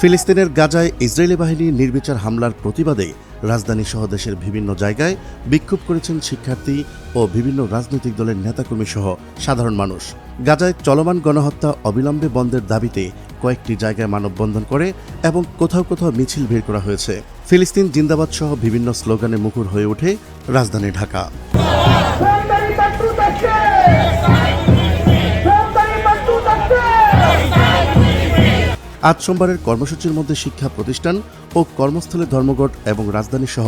ফিলিস্তিনের গাজায় ইসরায়েলি বাহিনীর নির্বিচার হামলার প্রতিবাদে রাজধানী সহ দেশের বিভিন্ন জায়গায় বিক্ষোভ করেছেন শিক্ষার্থী ও বিভিন্ন রাজনৈতিক দলের নেতাকর্মী সহ সাধারণ মানুষ। গাজায় চলমান গণহত্যা অবিলম্বে বন্ধের দাবিতে কয়েকটি জায়গায় মানববন্ধন করে এবং কোথাও কোথাও মিছিল বের করা হয়েছে। ফিলিস্তিন জিন্দাবাদ সহ বিভিন্ন স্লোগানে মুখর হয়ে ওঠে রাজধানী ঢাকা। আজ সোমবারের কর্মসূচির মধ্যে শিক্ষা প্রতিষ্ঠান ও কর্মস্থলে ধর্মঘট এবং রাজধানী সহ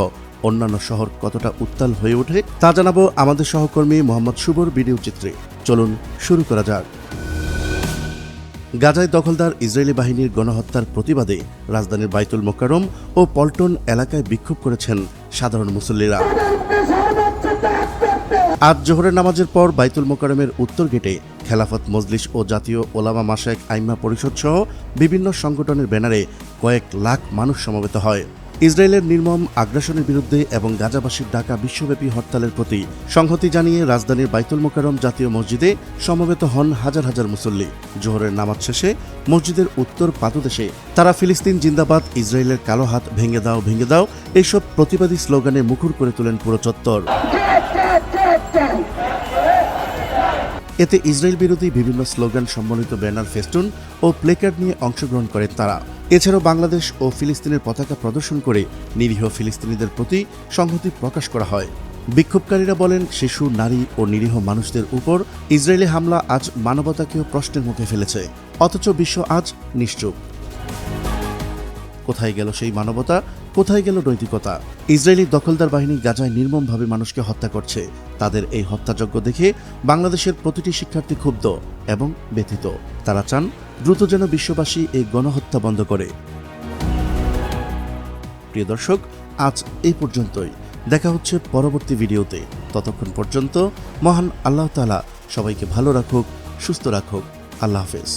অন্যান্য শহর কতটা উত্তাল হয়ে ওঠে তা জানাব আমাদের সহকর্মী মোহাম্মদ সুবর ভিডিও চিত্রে। চলুন শুরু করা যাক। গাজায় দখলদার ইসরায়েলি বাহিনীর গণহত্যার প্রতিবাদে রাজধানীর বাইতুল মোকারম ও পল্টন এলাকায় বিক্ষোভ করেছেন সাধারণ মুসল্লিরা। আজ জোহরের নামাজের পর বাইতুল মোকারমের উত্তর গেটে খেলাফত মজলিস ও জাতীয় ওলামা মাসায়েক আইমা পরিষদ সহ বিভিন্ন সংগঠনের ব্যানারে কয়েক লাখ মানুষ সমবেত হয়। ইসরায়েলের নির্মম আগ্রাসনের বিরুদ্ধে এবং গাজাবাসীর ডাকা বিশ্বব্যাপী হরতালের প্রতি সংহতি জানিয়ে রাজধানীর বাইতুল মোকারম জাতীয় মসজিদে সমবেত হন হাজার হাজার মুসল্লি। জোহরের নামাজ শেষে মসজিদের উত্তর পাদদেশে তারা ফিলিস্তিন জিন্দাবাদ, ইসরায়েলের কালো হাত ভেঙে দাও ভেঙে দাও, এইসব প্রতিবাদী স্লোগানে মুখর করে তোলেন পুরো চত্বর। এতে ইসরায়েল বিরোধী বিভিন্ন স্লোগান সম্বলিত ব্যানার, ফেস্টুন ও প্লেকার্ড নিয়ে অংশগ্রহণ করেন তারা। এছাড়াও বাংলাদেশ ও ফিলিস্তিনের পতাকা প্রদর্শন করে নিরীহ ফিলিস্তিনিদের প্রতি সংহতি প্রকাশ করা হয়। বিক্ষোভকারীরা বলেন, শিশু, নারী ও নিরীহ মানুষদের উপর ইসরায়েলি হামলা আজ মানবতাকেও প্রশ্নের মুখে ফেলেছে। অথচ বিশ্ব আজ নিশ্চুপ। কোথায় গেল সেই মানবতা, কোথায় গেল নৈতিকতা? ইসরায়েলি দখলদার বাহিনী গাজায় নির্মমভাবে মানুষকে হত্যা করছে। তাদের এই হত্যাযজ্ঞ দেখে বাংলাদেশের প্রতিটি শিক্ষার্থী ক্ষুব্ধ এবং ব্যথিত। তারা চান দ্রুত যেন বিশ্ববাসী এই গণহত্যা বন্ধ করে। প্রিয় দর্শক, আজ এই পর্যন্তই। দেখা হচ্ছে পরবর্তী ভিডিওতে। ততক্ষণ পর্যন্ত মহান আল্লাহ তালা সবাইকে ভালো রাখুক, সুস্থ রাখুক। আল্লাহ হাফেজ।